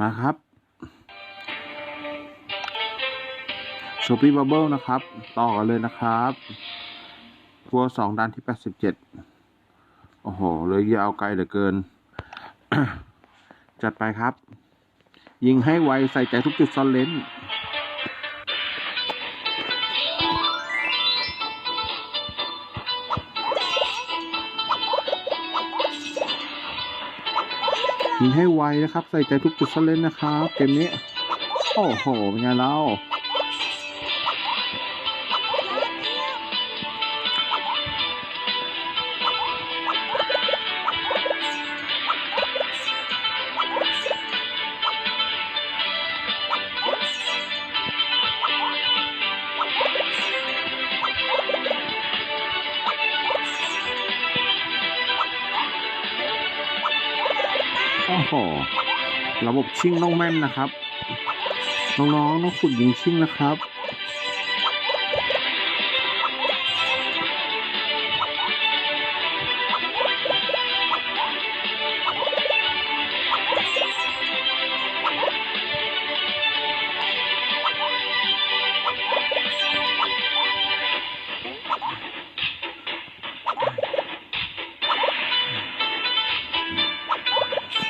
มาครับโชปี้บับเบิลนะครับ ต่อกันเลยนะครับตัวสองดันที่แปดสิบเจ็ดโอ้โห เลยยาวไกลเหลือเกิน จัดไปครับ ยิงให้ไวใส่ใจทุกจุดซ่อนเลน ยิงให้ไวนะครับ ใส่ใจทุกจุดเล่นนะครับ เกมนี้ โอ้โหเป็นไงเรา อ้โหระบบชิ่งต้องแม่นนะครับ น้องๆต้องฝึกยิงชิ่งนะครับ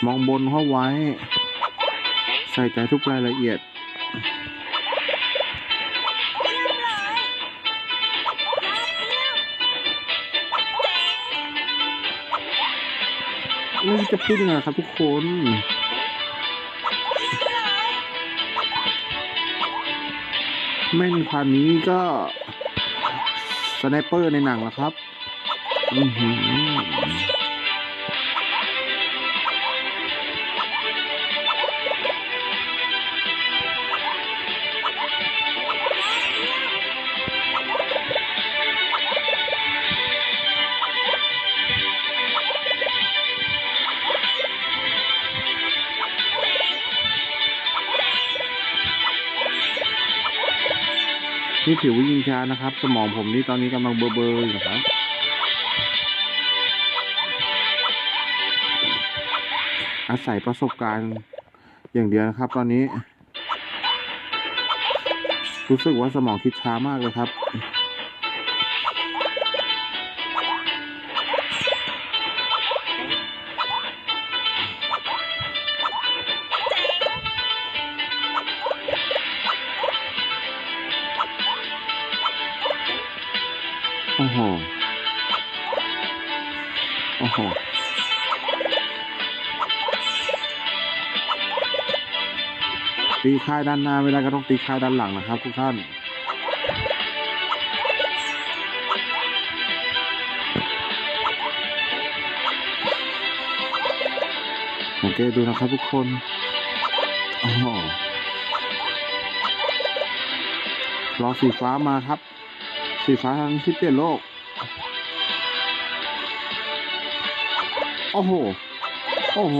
มองบนเข้าไว้ ใส่ใจทุกรายละเอียดไม่จะพูดยังไงครับทุกคนแม่นคันนี้ก็สไนเปอร์ในหนังแล้วครับ อือหือ นี่ผิวยิงช้านะครับ สมองผมนี่ตอนนี้กำลังเบลอๆอยู่ครับอาศัยประสบการณ์อย่างเดียวนะครับ ตอนนี้ รู้สึกว่าสมองคิดช้ามากเลยครับ โอ้โห โอ้โห ตีค่ายด้านหน้าไม่ได้ก็ต้องตีค่ายด้านหลังนะครับทุกท่านสังเกตดูนะครับทุกคนอ้โหรอสีฟ้ามาครับ สีฟ้าทางที่เปลี่ยนโลก โอ้โห โอ้โห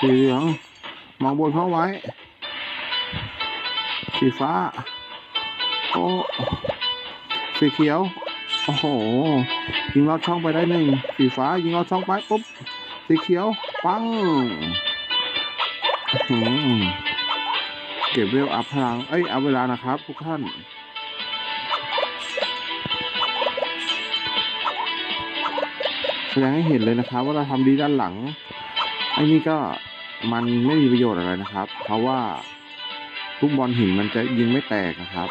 สีเหลืองมองบนเข้าไว้ สีฟ้า โอ้ สีเขียว โอ้โห ยิงลอดช่องไปได้หนึ่ง สีฟ้ายิงลอดช่องไปปุ๊บ สีเขียว ปังอื้อหือ เก็บเวลอัพพลัง เอ้ยเอาเวลานะครับ ทุกท่านแสดงให้เห็นเลยนะครับ ว่าเราทำดีด้านหลังไอ้นี่ก็มันไม่มีประโยชน์อะไรนะครับ เพราะว่าลูกบอลหินมันจะยิงไม่แตกนะครับ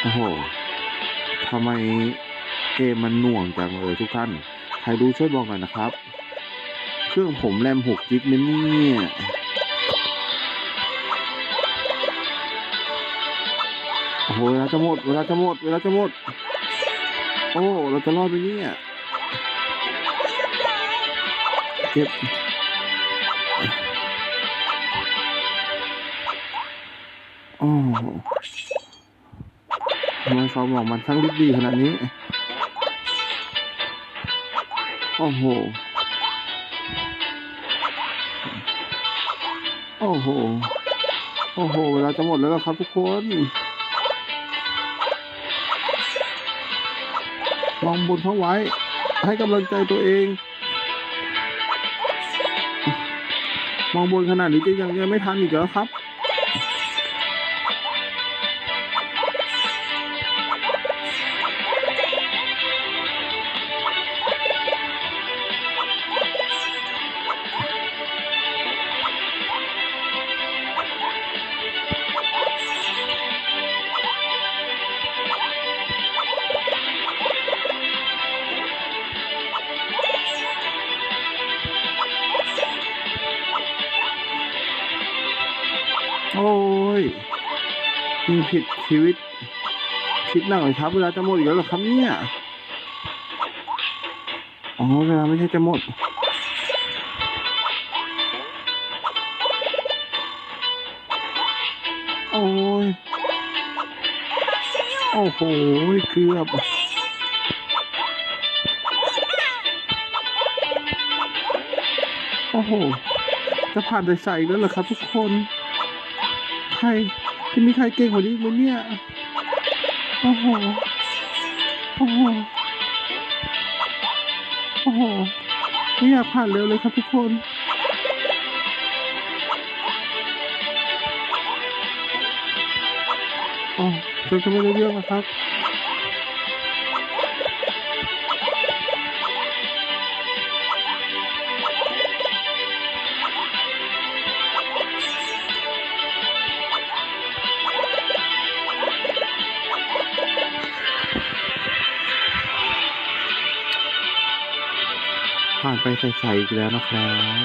โอ้โหทำไมเกมมันหน่วงจังเลยทุกท่าน ใครรู้ช่วยบอกหน่อยนะครับ เครื่องผมแรมหกกิกนะเนี่ยโอ้โหเวลาจะหมด เวลาจะหมด เวลาจะหมด โอ้ เราจะรอดไปเนี่ยเก็บโอ้ทำไมความหวังมันทั้งดีขนาดนี้ โอ้โห โอ้โห โอ้โห เวลาจะหมดแล้วครับทุกคน มองบนเขาไว้ ให้กำลังใจตัวเอง มองบนขนาดนี้จะยังยังไม่ทันอีกเหรอครับ ยิงผิดชีวิต คิดหนักเลยครับ เวลาจะหมดอีกแล้วเหรอครับเนี่ยอ๋อเวลาไม่ใช่จะหมดโอ้ยโอ้โหเกือบโอ้โห จะผ่านใส่ๆแล้วเหรอครับทุกคน ใคร จะมีใครเก่งกว่านี้ไหมเนี่ย โอ้โห โอ้โห โอ้โห ไม่อยากผ่านเร็วเลยครับทุกคน อ๋อจนจะไม่รู้เรื่องนะครับ ผ่านไปใส่ๆอีกแล้วนะครับ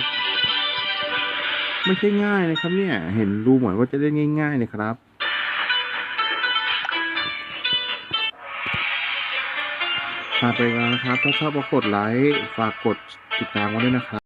ไม่ใช่ง่ายนะครับ เนี่ย เห็นดูเหมือนว่าจะเล่นง่าย ๆ นะครับผ่านไปแล้วนะครับ ถ้าชอบก็กดไลค์ ฝากกดติดตามไว้ด้วยนะครับ